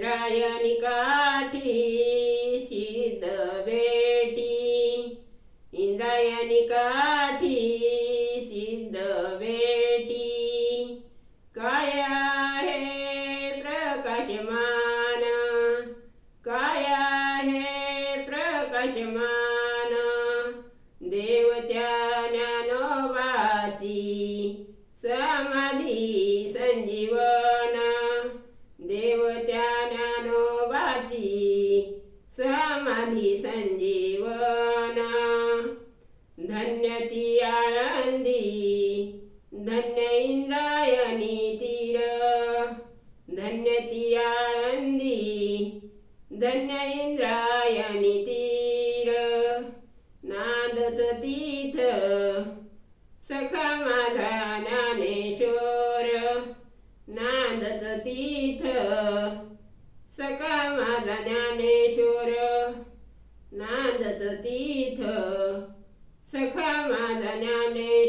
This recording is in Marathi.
इंद्रायणी काठी सिद्ध बेटी. इंद्रायणी काठी सिद्ध बेटी. काय आहे प्रकाशमान? काय आहे प्रकाशमान? देवत्या ज्ञानोबाची समाधी संजीवन ज्ञानोबाची समाधी संजीवन। धन्य ती आळंदी। धन्य इंद्रायणी तीर। धन्य ती आळंदी। धन्य इंद्रायणी तीर। नांदत तीथ। सखा माझा ज्ञानेश्वर नांदत तीथ। माझा ज्ञानेश्वर नांदत तीथ सखा माझा ज्ञाने